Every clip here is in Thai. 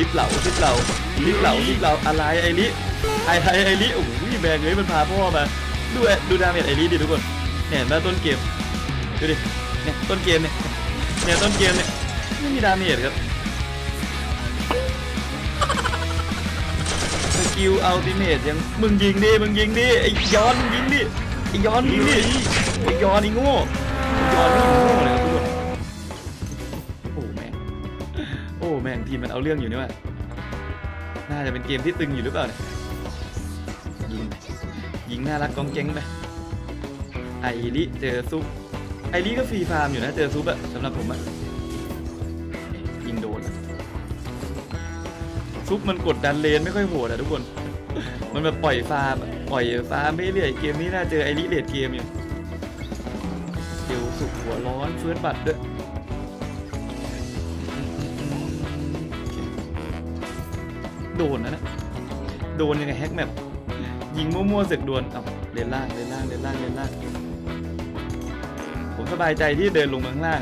ซิปเหล่าซิปเหล่าซิปเหล่าซิปเหล่าอะไรไอริไอไอไอริโอ้โหแบงเลยมันพาพ่อมาดูไอ้ดูดาเมจไอริดิทุกคนเนี่ยเห็นไหมต้นเกมดูดิเนี่ยต้นเกมเนี่ยเนี่ยต้นเกมเนี่ยไม่มีดาเมจครับสกิลอัลติเมทยังมึงยิงดิมึงยิงดิไอ้ย้อนมึงยิงดิไอ้ย้อนยิงดิไอ้ย้อนไอ้โง่ไอ้ย้อนนี่โง่เลย แม่งทีมมันเอาเรื่องอยู่นี่ว่ะน่าจะเป็นเกมที่ตึงอยู่หรือเปล่าเนี่ยยิงยิงน่ารักกองเจ๊งไปไอริเจอซุปไอริก็ฟรีฟาร์มอยู่นะเจอซุปอะสำหรับผมอะยิงโดนซุปมันกดดันเลนไม่ค่อยโหดอะทุกคน มันแบบปล่อยฟาร์มปล่อยฟาร์มไม่เรื่อยเกมนี้น่าเจอไอริเลดเกมอยู่เดี๋ยวสุกหัวร้อนเฟิร์สบัตรด้วย โดนนะนะโดนยังไงแฮกแมปยิงมั่วๆเสร็จดวนเอาเลนล่างเลนล่างเลนล่างเลนล่าง ผมสบายใจที่เดินลงมาข้างล่าง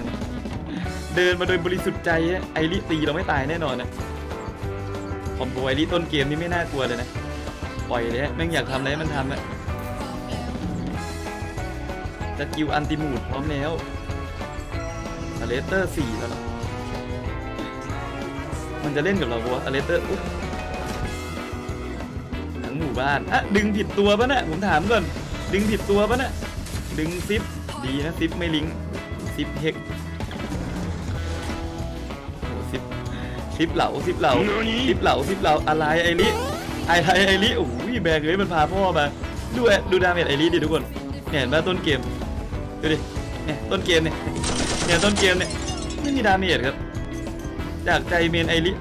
เดินมาโดยบริสุทธิ์ใจไอริตีเราไม่ตายแน่นอนนะคอมโบไอริต้นเกมนี่ไม่น่ากลัวเลยนะปล่อยเลยแม่งอยากทำอะไรมันทำอะสกิลอันติมูดพร้อมแล้วอเลสเตอร์สี่แล้วหรอมันจะเล่นกับเราปะวะอเลสเตอร์อุ๊ บ้านอะดึงผิดตัวปะเนี่ยผมถามก่อน ดึงผิดตัวปะเนี่ยดึงซิปดีนะซิปไม่ลิงซิปเฮกโอ้ซิปซิปเหลาซิปเหลาซิปเหลาซิปเหลาอะไรไอริไอไทไอริโอ้ยแบกเลยมันพาพ่อมาดูไอ้ดูดาเมจไอริดิทุกคนเนี่ยเห็นไหมต้นเกมดูดิเนี่ยต้นเกมเนี่ยเนี่ยต้นเกมเนี่ยไม่มีดาเมจครับจากใจเมนไอริ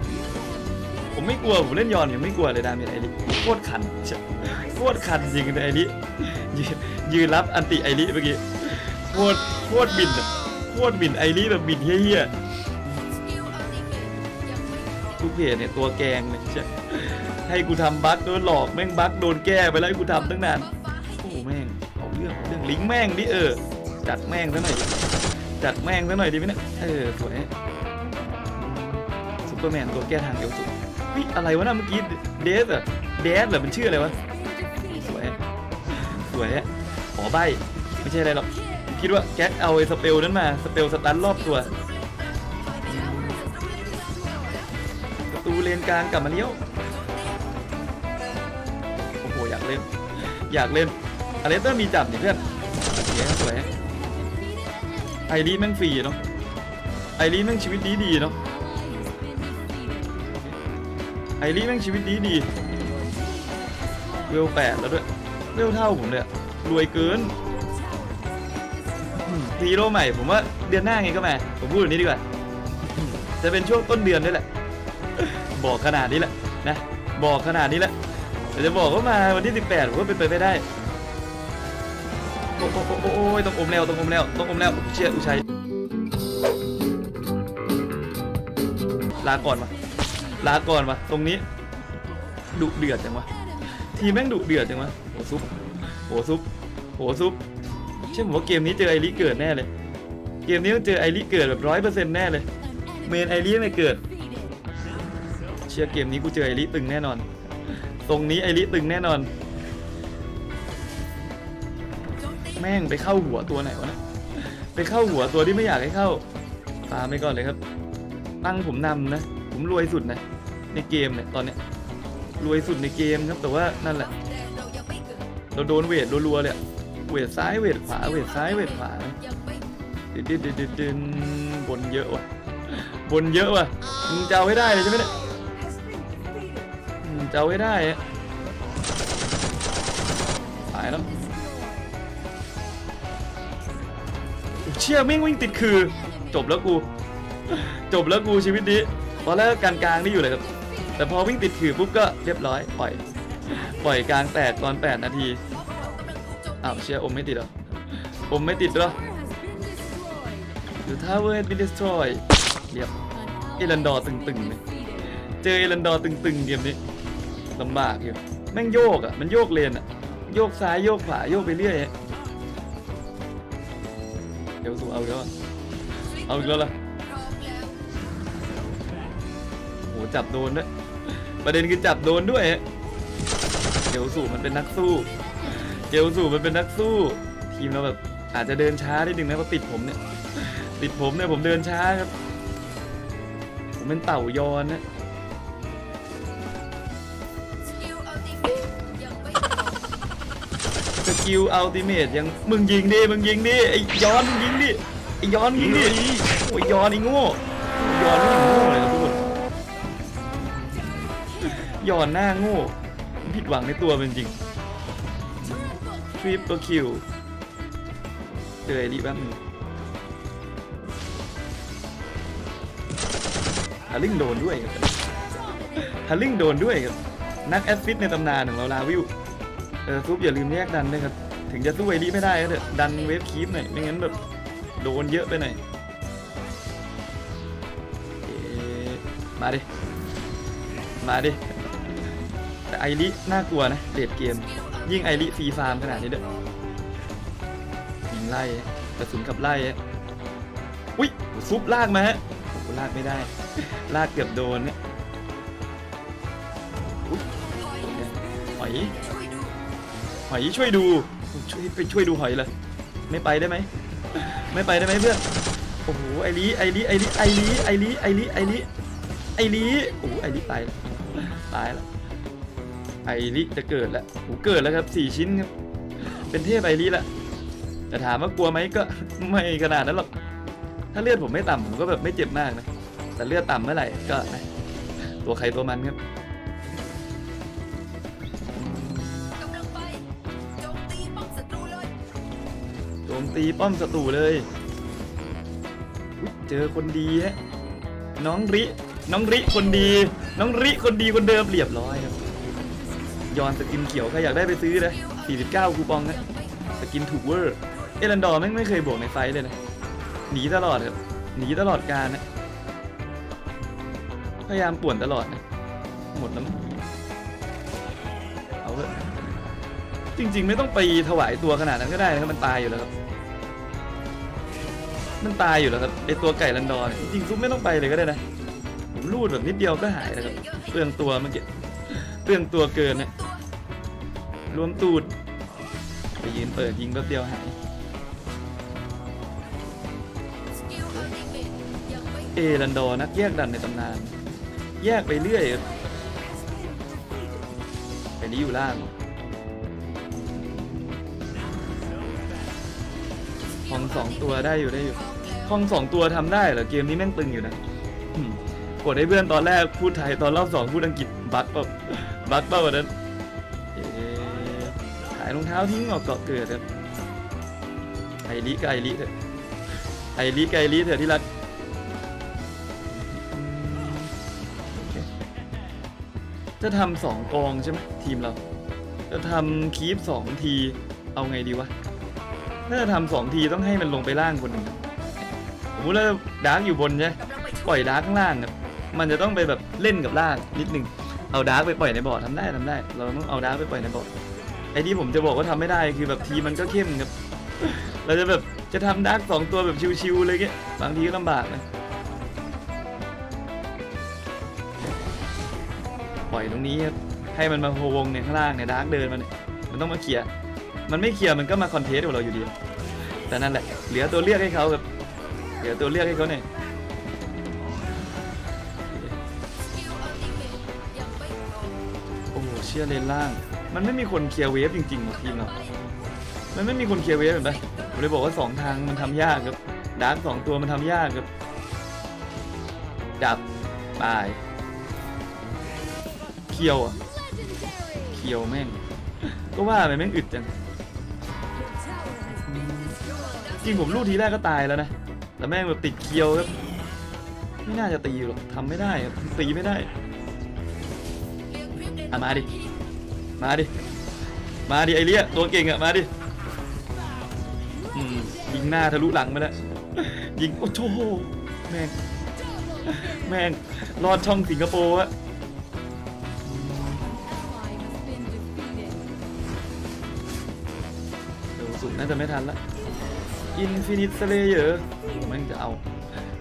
ผมไม่กลัวผมเล่นยอนยังไม่กลัวเลยดาเมจไอริโคตรคันโคตรคันจริงเลยไอริยืนยืนรับอันติไอริเมื่อกี้โคตรโคตรบินอะโคตรบินไอริแบบบินเฮี้ยทุกเพจเนี่ยตัวแกงเลยเชี่ยให้กูทำบั๊กโดนหลอกแม่งบั๊กโดนแก้ไปแล้วให้กูทำตั้งนานโอ้แม่งเอาเรื่องเอาเรื่องลิงแม่งดิเออจัดแม่งซะหน่อยจัดแม่งซะหน่อยดิไหมเนี่ยเออสวยซูเปอร์แมนตัวแก้ทางเอวสุด วิอะไรวะน่ะเมื่อกี้เดสอะเดสเหรอมันชื่ออะไรวะสวยสวยอะขอใบไม่ใช่อะไรหรอกคิดว่าแก๊กเอาไอ้สเปลนั้นมาสเปลสตันรอบตัวประตูเลนกลางกลับมาเลี้ยวโอ้โหอยากเล่นอยากเล่นอเลสเตอร์มีจับนี่เพื่อนสวยสวยไอรีแม่งฟรีเนาะไอรีแม่งชีวิตดีดีเนาะ ไอรีแม่งชีวิตดีดีเวลแปดแล้วด้วยเวลเท่าผมเลยอะรวยเกินอืมฮีโร่ใหม่ผมว่าเดือนหน้าไงก็แมาผมพูดแบบนี้ดีกว่าจะเป็นช่วงต้นเดือนนี่แหละ บอกขนาดนี้แหละนะบอกขนาดนี้แหละแต่จะบอกว่ามาวันที่ 18ผมว่าเป็นไปไม่ได้โอ้โอ้โอ้โอโอ้ยต้องอมแล้วต้องอมแล้วต้องอมแล้วเชี่ยอุชัยลาก่อนมา ลาก่อนวะตรงนี้ดุเดือดจังวะทีมแม่งดุเดือดจังวะโหซุปโหซุปโหซุปเชื่อผมว่าเกมนี้เจอไอริเกิดแน่เลย เกมนี้ต้องเจอไอริเกิดแบบร้อยเปอร์เซ็นต์แน่เลย เมนไอริไม่เกิด เชื่อเกมนี้กูเจอไอริตึงแน่นอน ตรงนี้ไอริตึงแน่นอน แม่งไปเข้าหัวตัวไหนวะเนะไปเข้าหัวตัวที่ไม่อยากให้เข้าตามไปก่อนเลยครับ ตั้งผมนำนะ ผมรวยสุดนะ ในเกมเนี่ยตอนเนี้ยรวยสุดในเกมครับแต่ว่านั่นแหละ เราโดนเวทรัวๆเลยเวทซ้ายเวทขวาเวทซ้ายเวทขวาดิดดิดดิดดิดดินบนเยอะว่ะบนเยอะว่ะมึงจะเอาให้ได้เลยใช่ไหมเนี่ยมึงจะเอาให้ได้ตายแล้วเชี่ยแม่งวิ่งติดคือ จบแล้วกู จบแล้วกูชีวิตนี้ ตอนแรกกลางกลางๆนี่อยู่เลยครับ แต่พอวิ่งติดขื่อปุ๊บก็เรียบร้อยปล่อย ปล่อยกลางแตกตอน 8 นาที อ้าวเชียร์อมไม่ติดหรอ อมไม่ติดหรออยู่ท่าเวทบินเดสทรอยเรียบเอรันดอร์ตึงๆเลยเจอเอรันดอร์ตึงๆเกมนี้ลำบากอยู่แม่งโยกอะ มันโยกเลนอะ โยกซ้ายโยกขวาโยกไปเรื่อย เดี๋ยวสูเอาแล้วเอาอีกแล้วล่ะ จับโดนด้วยประเด็นคือจับโดนด้วยเกลสูมันเป็นนักสู้เกลสูมันเป็นนักสู้ ทีมเราแบบอาจจะเดินช้านิดนึงนะเพราะติดผมเนี่ย ติดผมเนี่ยผมเดินช้าครับ ผมเป็นเต่ายอนนะสกิลอัลติเมทยังมึงยิงดิมึงยิงดิไอ้ย้อนมึงยิงดิไอ้ย้อนยิงดิโอ้ยย้อนไอ้โง่ย้อนนี่โง่เลย ย้อนหน้าโง่ผิดหวังในตัวมันจริงทริปเปอร์คิวเจอไอ้ลีแป๊บนึงฮาริ่งโดนด้วยครับฮาริ่งโดนด้วยครับนักแอสซิสต์ในตำนานของเราลาวิวเออซุปอย่าลืมแยกดันด้วยครับ ถึงจะสู้ไอรีไม่ได้ก็เถอะดันเวฟคีปหน่อยไม่งั้นแบบโดนเยอะไปหน่อยมาดิ มาดิ แต่ไอริน่ากลัวนะเดทเกม ยิ่งไอริฟรีฟาร์มขนาดนี้ด้วยยิงไล่กระสุนกับไล่อะอุ้ยซุปลากมาฮะโอ้ลากไม่ได้ ลากเกือบโดนเนี่ยอุ้ยหอย หอยช่วยดู ช่วยไปช่วยดูหอยเลยไม่ไปได้ไหม ไม่ไปได้ไหมเพื่อน โอ้โห ไอรีไอรีไอรีไอรีไอรีไอรีไอรีไอรีโอ้โหไอรีตายแล้วตายแล้ว ไอรีจะเกิดแล้วโอ้โหเกิดแล้วครับสี่ชิ้นครับ เป็นเทพไอรีละแต่ถามว่ากลัวไหมก็ไม่ขนาดนั้นหรอก ถ้าเลือดผมไม่ต่ำผมก็แบบไม่เจ็บมากนะ แต่เลือดต่ำเมื่อไหร่ก็นะตัวใครตัวมันครับโจมตีป้อมศัตรูเลยอุ๊ยเจอคนดีฮะ น้องริ น้องริคนดี น้องริคนดีคนเดิมเรียบร้อยครับ ยอนสกินเขียวใครอยากได้ไปซื้อนะ 49 คูปองนะสกินถูกเวอร์ เอรันดอร์แม่ไม่เคยบวกในไฟเลยนะ หนีตลอดครับ หนีตลอดการนะ พยายามป่วนตลอดนะ หมดแล้วเอาเถอะจริง ๆ ไม่ต้องไปถวายตัวขนาดนั้นก็ได้นะครับมันตายอยู่แล้วครับ มันตายอยู่แล้วครับไอตัวไก่ลันดอนจริงๆซุปไม่ต้องไปเลยก็ได้นะผมรูดแบบนิดเดียวก็หายแล้วครับเปลืองตัวเมื่อกี้เปลืองตัวเกินนะ รวมตูด ไปยืนเปิดยิงแป๊บเดียวหายเอรันดอนักแยกดันในตำนาน แยกไปเรื่อยไปนี้อยู่ล่างคองสองตัวได้อยู่ได้อยู่คองสองตัวทำได้เหรอเกมนี้แม่งตึงอยู่นะกดให้เพื่อนตอนแรกพูดไทยตอนรอบสองพูดอังกฤษบั๊กเปล่าบั๊กเปล่าวันนั้นายรองเท้าทิ้งออกเกาะเกิดครับไอริกไอริเถอะไอริกไอริเถอะที่รักจะทำสองกองใช่ไหมทีมเรา จะทำคีฟสองทีเอาไงดีวะถ้าจะทำสองทีต้องให้มันลงไปล่างคนหนึ่งสมมติว่าดาร์กอยู่บนใช่ไหมปล่อยดาร์กข้างล่างครับมันจะต้องไปแบบเล่นกับล่างนิดนึงเอาดาร์กไปปล่อยในบอร์ดทำได้ทำได้ เราต้องเอาดาร์กไปปล่อยในบอร์ด ไอ้ที่ผมจะบอกว่าทำไม่ได้คือแบบทีมมันก็เข้มครับ เราจะแบบจะทำดาร์กสองตัวแบบชิวๆเลยเงี้ยบางทีก็ลำบากนะปล่อยตรงนี้ครับให้มันมาโพวงเนี่ยข้างล่างเนี่ยดาร์กเดินมาเนี่ยมันต้องมาเคลียร์มันไม่เคลียร์มันก็มาคอนเทสกับเราอยู่ดี แต่นั่นแหละเหลือตัวเลือกให้เขาครับเหลือตัวเลือกให้เขาเนี่ย โอ้โหเชื่อเลนล่าง มันไม่มีคนเคลียร์เวฟจริงๆของทีมเรามันไม่มีคนเคลียร์เวฟเห็นปะผมเลยบอกว่าสองทางมันทำยากครับดาร์กสองตัวมันทำยากครับจับตายเคียวอะเคียวแม่ง ก็ว่าไปแม่งอึดจังจริงผมลูกทีแรกก็ตายแล้วนะแต่แม่งแบบติดเคียวครับไม่น่าจะตีหรอกทำไม่ได้ตีไม่ได้อะมาดิ มาดิ มาดิไอเลี้ยตัวเก่งอะมาดิยิงหน้าทะลุหลังไปแล้วยิงโอ้โหแม่งแม่งรอดช่องสิงคโปร์อะเดี๋ยวสุดน่าจะไม่ทันละอินฟินิตสเลเยอร์มันจะเอา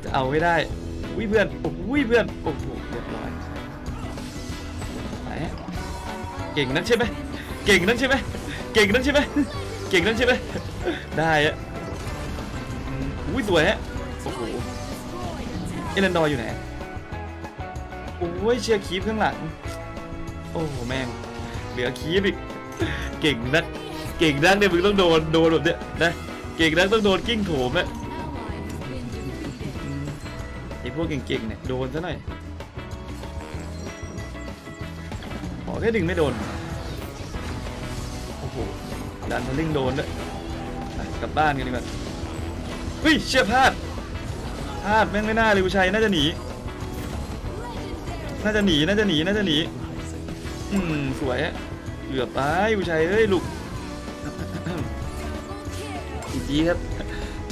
จะเอาให้ได้ อุ้ยเพื่อน โอ้ยเพื่อน โอ้โหเรียบร้อย เก่งนักใช่ไหมเก่งนักใช่ไหมเก่งนักใช่ไหมเก่งนักใช่ไหมได้อะอืมอุ้ยสวยฮะโอ้โหเอเลนดอร์อยู่ไหนโอ้ยเชียร์คีฟข้างหลังโอ้โหแม่งเหลือคีฟอีกเก่งนักเก่งนักเนี่ยมึงต้องโดนโดนแบบเนี้ยนะเก่งนักต้องโดนกิ้งโถมอะไอพวกเก่งๆเนี่ยโดนซะหน่อย แค่ดึงไม่โดน โอ้โห ดันทะลิงโดนด้วยกลับบ้านกันดีกว่าเฮ้ยเชี่ยพลาดพลาดแม่งไม่น่าเลยผู้ชัยน่าจะหนี น่าจะหนี น่าจะหนี น่าจะหนี อืม สวยอะเหลือบไปผู้ชัยเฮ้ยลูกอีจีครับ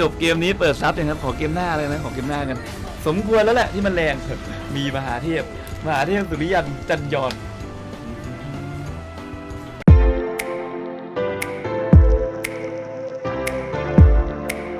จบเกมนี้เปิดซับยังครับ ขอเกมหน้าเลยนะ ขอเกมหน้ากัน สมควรแล้วแหละที่มันแรง มีมหาเทพ มหาเทพสุริยันจันยอน